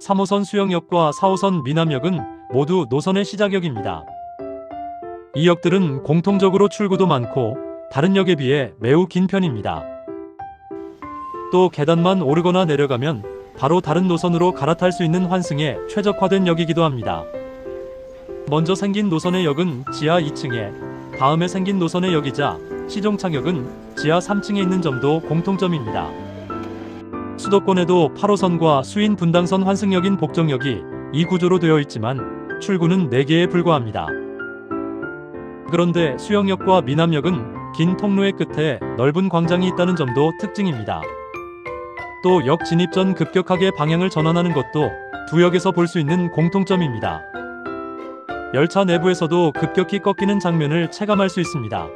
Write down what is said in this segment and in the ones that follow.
3호선 수영역과 4호선 미남역은 모두 노선의 시작역입니다. 이 역들은 공통적으로 출구도 많고 다른 역에 비해 매우 긴 편입니다. 또 계단만 오르거나 내려가면 바로 다른 노선으로 갈아탈 수 있는 환승에 최적화된 역이기도 합니다. 먼저 생긴 노선의 역은 지하 2층에, 다음에 생긴 노선의 역이자 시종창역은 지하 3층에 있는 점도 공통점입니다. 수도권에도 8호선과 수인 분당선 환승역인 복정역이 이 구조로 되어 있지만 출구는 4개에 불과합니다. 그런데 수영역과 미남역은 긴 통로의 끝에 넓은 광장이 있다는 점도 특징입니다. 또 역 진입 전 급격하게 방향을 전환하는 것도 두 역에서 볼 수 있는 공통점입니다. 열차 내부에서도 급격히 꺾이는 장면을 체감할 수 있습니다.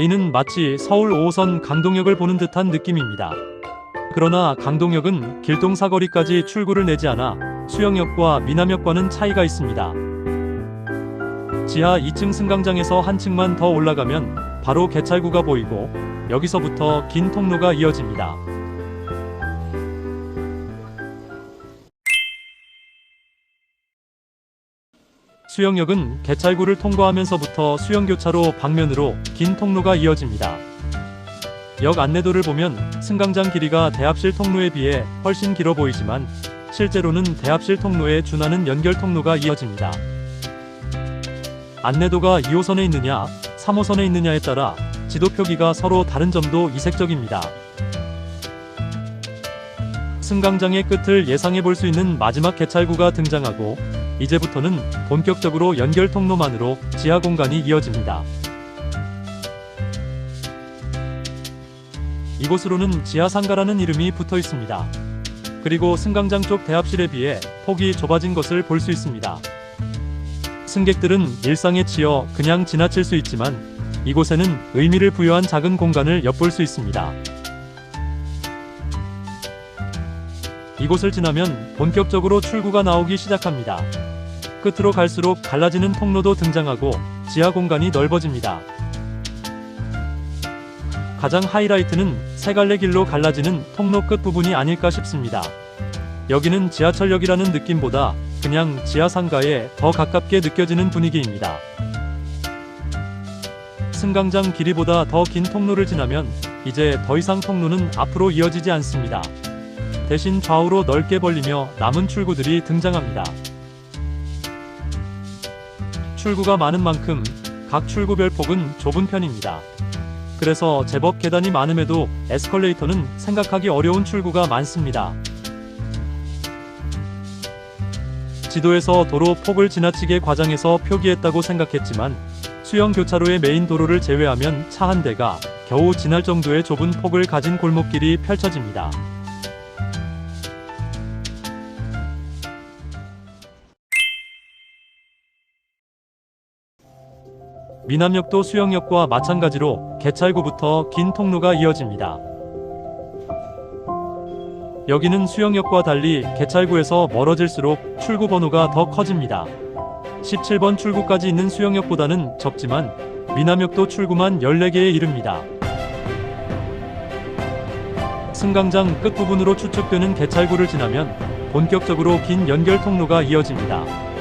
이는 마치 서울 5호선 강동역을 보는 듯한 느낌입니다. 그러나 강동역은 길동 사거리까지 출구를 내지 않아 수영역과 미남역과는 차이가 있습니다. 지하 2층 승강장에서 한 층만 더 올라가면 바로 개찰구가 보이고 여기서부터 긴 통로가 이어집니다. 수영역은 개찰구를 통과하면서부터 수영교차로 방면으로 긴 통로가 이어집니다. 역 안내도를 보면 승강장 길이가 대합실 통로에 비해 훨씬 길어 보이지만 실제로는 대합실 통로에 준하는 연결 통로가 이어집니다. 안내도가 2호선에 있느냐, 3호선에 있느냐에 따라 지도 표기가 서로 다른 점도 이색적입니다. 승강장의 끝을 예상해 볼 수 있는 마지막 개찰구가 등장하고 이제부터는 본격적으로 연결 통로만으로 지하 공간이 이어집니다. 이곳으로는 지하상가라는 이름이 붙어 있습니다. 그리고 승강장 쪽 대합실에 비해 폭이 좁아진 것을 볼 수 있습니다. 승객들은 일상에 치여 그냥 지나칠 수 있지만 이곳에는 의미를 부여한 작은 공간을 엿볼 수 있습니다. 이곳을 지나면 본격적으로 출구가 나오기 시작합니다. 끝으로 갈수록 갈라지는 통로도 등장하고 지하 공간이 넓어집니다. 가장 하이라이트는 세 갈래 길로 갈라지는 통로 끝 부분이 아닐까 싶습니다. 여기는 지하철역이라는 느낌보다 그냥 지하상가에 더 가깝게 느껴지는 분위기입니다. 승강장 길이보다 더 긴 통로를 지나면 이제 더 이상 통로는 앞으로 이어지지 않습니다. 대신 좌우로 넓게 벌리며 남은 출구들이 등장합니다. 출구가 많은 만큼 각 출구별 폭은 좁은 편입니다. 그래서 제법 계단이 많음에도 에스컬레이터는 생각하기 어려운 출구가 많습니다. 지도에서 도로 폭을 지나치게 과장해서 표기했다고 생각했지만 수영 교차로의 메인 도로를 제외하면 차 한 대가 겨우 지날 정도의 좁은 폭을 가진 골목길이 펼쳐집니다. 미남역도 수영역과 마찬가지로 개찰구부터 긴 통로가 이어집니다. 여기는 수영역과 달리 개찰구에서 멀어질수록 출구 번호가 더 커집니다. 17번 출구까지 있는 수영역보다는 적지만 미남역도 출구만 14개에 이릅니다. 승강장 끝부분으로 추측되는 개찰구를 지나면 본격적으로 긴 연결 통로가 이어집니다.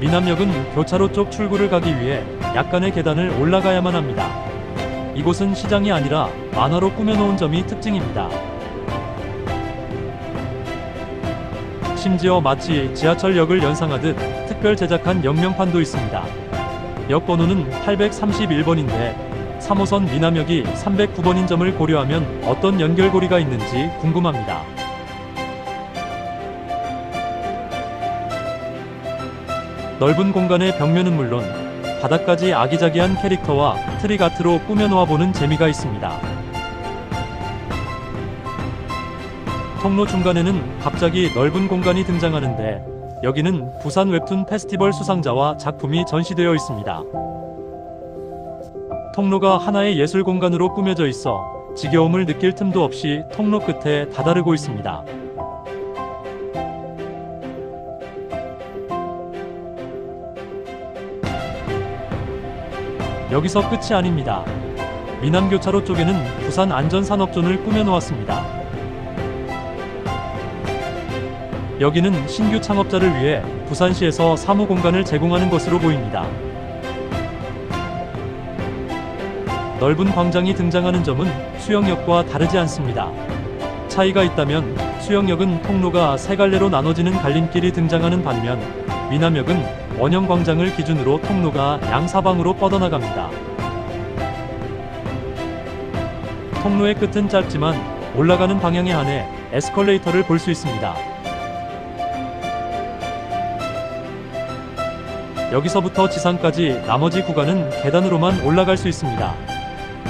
미남역은 교차로 쪽 출구를 가기 위해 약간의 계단을 올라가야만 합니다. 이곳은 시장이 아니라 만화로 꾸며놓은 점이 특징입니다. 심지어 마치 지하철역을 연상하듯 특별 제작한 역명판도 있습니다. 역 번호는 831번인데 3호선 미남역이 309번인 점을 고려하면 어떤 연결고리가 있는지 궁금합니다. 넓은 공간의 벽면은 물론 바닥까지 아기자기한 캐릭터와 트릭 아트로 꾸며놓아 보는 재미가 있습니다. 통로 중간에는 갑자기 넓은 공간이 등장하는데 여기는 부산 웹툰 페스티벌 수상자와 작품이 전시되어 있습니다. 통로가 하나의 예술 공간으로 꾸며져 있어 지겨움을 느낄 틈도 없이 통로 끝에 다다르고 있습니다. 여기서 끝이 아닙니다. 미남교차로 쪽에는 부산 안전산업존을 꾸며놓았습니다. 여기는 신규 창업자를 위해 부산시에서 사무 공간을 제공하는 것으로 보입니다. 넓은 광장이 등장하는 점은 수영역과 다르지 않습니다. 차이가 있다면 수영역은 통로가 세 갈래로 나눠지는 갈림길이 등장하는 반면 미남역은 원형 광장을 기준으로 통로가 양사방으로 뻗어나갑니다. 통로의 끝은 짧지만 올라가는 방향에 한해 에스컬레이터를 볼 수 있습니다. 여기서부터 지상까지 나머지 구간은 계단으로만 올라갈 수 있습니다.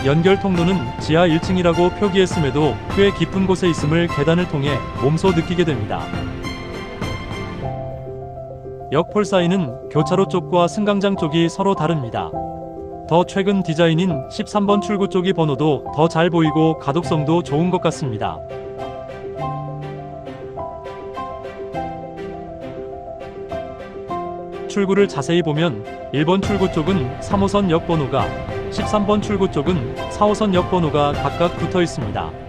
연결 통로는 지하 1층이라고 표기했음에도 꽤 깊은 곳에 있음을 계단을 통해 몸소 느끼게 됩니다. 역폴 사이는 교차로 쪽과 승강장 쪽이 서로 다릅니다. 더 최근 디자인인 13번 출구 쪽이 번호도 더 잘 보이고 가독성도 좋은 것 같습니다. 출구를 자세히 보면 1번 출구 쪽은 3호선 역 번호가 13번 출구 쪽은 4호선 역 번호가 각각 붙어 있습니다.